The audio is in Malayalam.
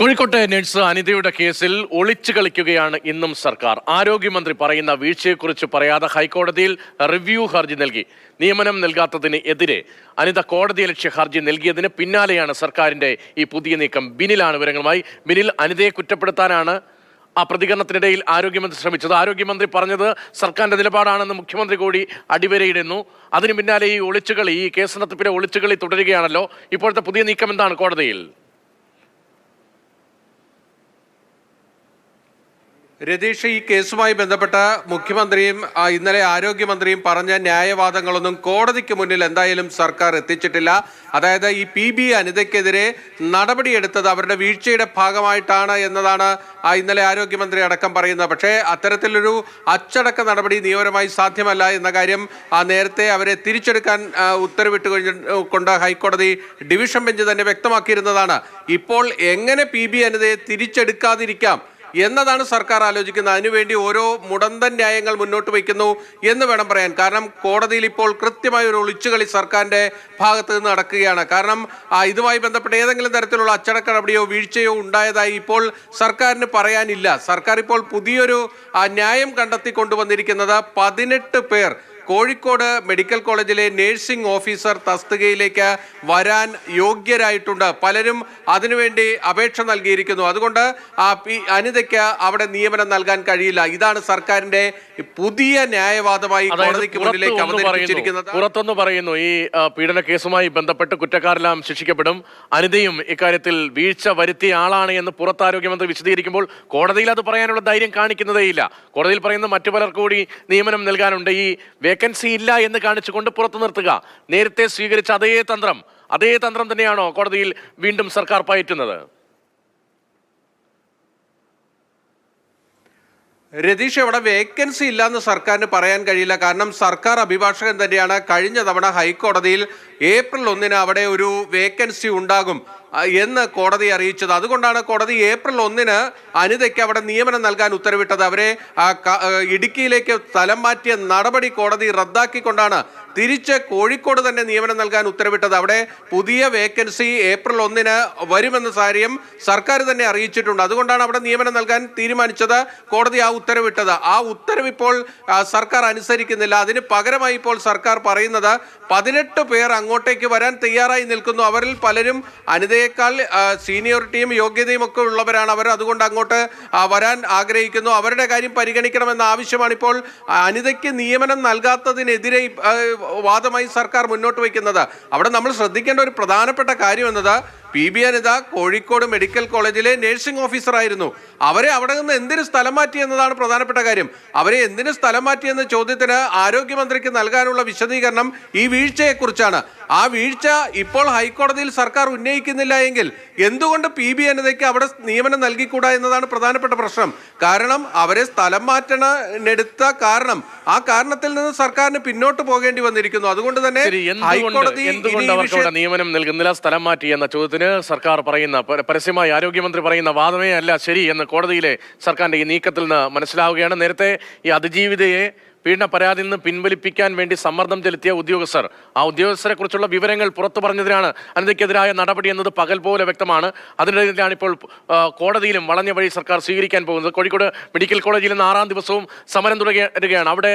കോഴിക്കോട്ടെ നഴ്സ് അനിതയുടെ കേസിൽ ഒളിച്ചു കളിക്കുകയാണ് ഇന്നും സർക്കാർ. ആരോഗ്യമന്ത്രി പറയുന്ന വീഴ്ചയെക്കുറിച്ച് പറയാതെ ഹൈക്കോടതിയിൽ റിവ്യൂ ഹർജി നൽകി. നിയമനം നൽകാത്തതിന് എതിരെ അനിത കോടതി ലക്ഷ്യ ഹർജി നൽകിയതിന് പിന്നാലെയാണ് സർക്കാരിന്റെ ഈ പുതിയ നീക്കം. ബിനിലാണ് വിവരങ്ങളുമായി. ബിനിൽ അനിതയെ കുറ്റപ്പെടുത്താനാണ് ആ പ്രതികരണത്തിനിടയിൽ ആരോഗ്യമന്ത്രി ശ്രമിച്ചത്. ആരോഗ്യമന്ത്രി പറഞ്ഞത് സർക്കാരിന്റെ നിലപാടാണെന്ന് മുഖ്യമന്ത്രി കൂടി അടിവരയിടുന്നു. അതിന് പിന്നാലെ ഈ ഒളിച്ചുകളി ഈ കേസ് നടത്തിപ്പിലെ ഒളിച്ചുകളി തുടരുകയാണല്ലോ. ഇപ്പോഴത്തെ പുതിയ നീക്കം എന്താണ് കോടതിയിൽ? രതീഷ് ഈ കേസുമായി ബന്ധപ്പെട്ട മുഖ്യമന്ത്രിയും ഇന്നലെ ആരോഗ്യമന്ത്രിയും പറഞ്ഞ ന്യായവാദങ്ങളൊന്നും കോടതിക്ക് മുന്നിൽ എന്തായാലും സർക്കാർ എത്തിച്ചിട്ടില്ല. അതായത് ഈ പി ബി അനിതയ്ക്കെതിരെ നടപടിയെടുത്തത് അവരുടെ വീഴ്ചയുടെ ഭാഗമായിട്ടാണ് എന്നതാണ് ഇന്നലെ ആരോഗ്യമന്ത്രി അടക്കം പറയുന്നത്. പക്ഷേ അത്തരത്തിലൊരു അച്ചടക്ക നടപടി നിയമപരമായി സാധ്യമല്ല എന്ന കാര്യം നേരത്തെ അവരെ തിരിച്ചെടുക്കാൻ ഉത്തരവിട്ട് കൊണ്ട് ഹൈക്കോടതി ഡിവിഷൻ ബെഞ്ച് തന്നെ വ്യക്തമാക്കിയിരുന്നതാണ്. ഇപ്പോൾ എങ്ങനെ പി ബി അനിതയെ തിരിച്ചെടുക്കാതിരിക്കാം? എന്നതാണ് സർക്കാർ ആലോചിക്കുന്നത്. അതിനുവേണ്ടി ഓരോ മുടന്തൻ ന്യായങ്ങൾ മുന്നോട്ട് വയ്ക്കുന്നു എന്ന് വേണം പറയാൻ. കാരണം കോടതിയിൽ ഇപ്പോൾ കൃത്യമായ ഒരു ഒളിച്ചുകളി സർക്കാരിന്റെ ഭാഗത്ത് നിന്ന് നടക്കുകയാണ്. കാരണം ഇതുമായി ബന്ധപ്പെട്ട് ഏതെങ്കിലും തരത്തിലുള്ള അച്ചടക്ക നടപടിയോ വീഴ്ചയോ ഉണ്ടായതായി ഇപ്പോൾ സർക്കാരിന് പറയാനില്ല. സർക്കാർ ഇപ്പോൾ പുതിയൊരു ന്യായം കണ്ടെത്തി കൊണ്ടുവന്നിരിക്കുന്നത് പതിനെട്ട് പേർ കോഴിക്കോട് മെഡിക്കൽ കോളേജിലെ നേഴ്സിംഗ് ഓഫീസർ തസ്തികയിലേക്ക് വരാൻ യോഗ്യരായിട്ടുണ്ട്. പലരും അതിനുവേണ്ടി അപേക്ഷ നൽകിയിരിക്കുന്നു. അതുകൊണ്ട് ആ പി അനിതയ്ക്ക് അവിടെ നിയമനം നൽകാൻ കഴിയില്ല. ഇതാണ് സർക്കാരിന്റെ പുതിയ ന്യായവാദമായി കോടതിക്ക് മുന്നിലേക്ക് അവതരിപ്പിച്ചിരിക്കുന്നത്. പുറത്തൊന്ന് പറയുന്നു. ഈ പീഡന കേസുമായി ബന്ധപ്പെട്ട് കുറ്റക്കാരെല്ലാം ശിക്ഷിക്കപ്പെടും. അനിതയും ഇക്കാര്യത്തിൽ വീഴ്ച വരുത്തിയ ആളാണ് എന്ന് പുറത്ത് ആരോഗ്യമന്ത്രി വിശദീകരിക്കുമ്പോൾ കോടതിയിൽ അത് പറയാനുള്ള ധൈര്യം കാണിക്കുന്നതേയില്ല. കോടതിയിൽ പറയുന്ന മറ്റു പലർക്കും കൂടി നിയമനം നൽകാനുണ്ട്. ഈ വേക്കൻസി ഇല്ല എന്ന് കാണിച്ചുകൊണ്ട് പുറത്തു നിർത്തുക. നേരത്തെ സ്വീകരിച്ച അതേ തന്ത്രം അതേ തന്ത്രം തന്നെയാണോ കോടതിയിൽ വീണ്ടും സർക്കാർ പയറ്റുന്നത്? രതീഷ് അവിടെ വേക്കൻസി ഇല്ലാന്ന് സർക്കാരിന് പറയാൻ കഴിയില്ല. കാരണം സർക്കാർ അഭിഭാഷകൻ തന്നെയാണ് കഴിഞ്ഞ തവണ ഹൈക്കോടതിയിൽ ഏപ്രിൽ ഒന്നിന് അവിടെ ഒരു വേക്കൻസി ഉണ്ടാകും. എന്ന് കോടതി അറിയിച്ചത്. അതുകൊണ്ടാണ് കോടതി ഏപ്രിൽ ഒന്നിന് അനിതയ്ക്ക് അവിടെ നിയമനം നൽകാൻ ഉത്തരവിട്ടത്. അവരെ ഇടുക്കിയിലേക്ക് സ്ഥലം മാറ്റിയ നടപടി കോടതി റദ്ദാക്കിക്കൊണ്ടാണ് തിരിച്ച് കോഴിക്കോട് തന്നെ നിയമനം നൽകാൻ ഉത്തരവിട്ടത് അവിടെ പുതിയ വേക്കൻസി ഏപ്രിൽ ഒന്നിന് വരുമെന്ന കാര്യം സർക്കാർ തന്നെ അറിയിച്ചിട്ടുണ്ട്. അതുകൊണ്ടാണ് അവിടെ നിയമനം നൽകാൻ തീരുമാനിച്ചത് കോടതി ആ ഉത്തരവിട്ടത്. ആ ഉത്തരവ് ഇപ്പോൾ സർക്കാർ അനുസരിക്കുന്നില്ല. അതിന് പകരമായി ഇപ്പോൾ സർക്കാർ പറയുന്നത് പതിനെട്ട് പേർ അങ്ങോട്ടേക്ക് വരാൻ തയ്യാറായി നിൽക്കുന്നു. അവരിൽ പലരും അനിതയേക്കാൾ സീനിയോറിറ്റിയും യോഗ്യതയും ഒക്കെ ഉള്ളവരാണ് അവർ. അതുകൊണ്ട് അങ്ങോട്ട് വരാൻ ആഗ്രഹിക്കുന്നു. അവരുടെ കാര്യം പരിഗണിക്കണമെന്ന ആവശ്യമാണ് ഇപ്പോൾ അനിതയ്ക്ക് നിയമനം നൽകാത്തതിനെതിരെ വാദമായി സർക്കാർ മുന്നോട്ട് വയ്ക്കുന്നത്. അവിടെ നമ്മൾ ശ്രദ്ധിക്കേണ്ട ഒരു പ്രധാനപ്പെട്ട കാര്യം എന്നത് P. B. Anitha Kozhikode medical കോളേജിലെ നഴ്സിംഗ് ഓഫീസറായിരുന്നു അവരെ അവിടെ നിന്ന് എന്തിനു സ്ഥലം മാറ്റി എന്നതാണ് പ്രധാനപ്പെട്ട കാര്യം. അവരെ എന്തിനു സ്ഥലം മാറ്റി എന്ന ചോദ്യത്തിന് ആരോഗ്യമന്ത്രിക്ക് നൽകാനുള്ള വിശദീകരണം ഈ വീഴ്ചയെക്കുറിച്ചാണ്. ആ വീഴ്ച ഇപ്പോൾ ഹൈക്കോടതിയിൽ സർക്കാർ ഉന്നയിക്കുന്നില്ല എങ്കിൽ എന്തുകൊണ്ട് പി. ബി. അനിതയ്ക്ക് അവിടെ നിയമനം നൽകിക്കൂടാ എന്നതാണ് പ്രധാനപ്പെട്ട പ്രശ്നം. കാരണം അവരെ സ്ഥലം മാറ്റണെടുത്ത കാരണം ആ കാരണത്തിൽ നിന്ന് സർക്കാരിന് പിന്നോട്ട് പോകേണ്ടി വന്നിരിക്കുന്നു. അതുകൊണ്ട് തന്നെ ഹൈക്കോടതി നിയമനം നൽകുന്നില്ല സ്ഥലം മാറ്റി എന്ന ചോദ്യത്തിന് സർക്കാർ പറയുന്ന പര- പരസ്യമായി ആരോഗ്യമന്ത്രി പറയുന്ന വാദമേ അല്ല ശരി എന്ന് കോടതിയിലെ സർക്കാരിന്റെ ഈ നീക്കത്തിൽ നിന്ന് മനസ്സിലാവുകയാണ്. നേരത്തെ ഈ അതിജീവിതയെ പീഡന പരാതിയിൽ നിന്ന് പിൻവലിപ്പിക്കാൻ വേണ്ടി സമ്മർദ്ദം ചെലുത്തിയ ഉദ്യോഗസ്ഥർ ആ ഉദ്യോഗസ്ഥരെ കുറിച്ചുള്ള വിവരങ്ങൾ പുറത്തു പറഞ്ഞതിനാണ് അനിതയ്ക്കെതിരായ നടപടി എന്നത് പകൽ പോലെ വ്യക്തമാണ്. അതിനിടയിലാണ് ഇപ്പോൾ കോടതിയിലും വളഞ്ഞ വഴി സർക്കാർ സ്വീകരിക്കാൻ പോകുന്നത്. കോഴിക്കോട് മെഡിക്കൽ കോളേജിൽ നിന്ന് ആറാം ദിവസവും സമരം തുടരുകയാണ്. അവിടെ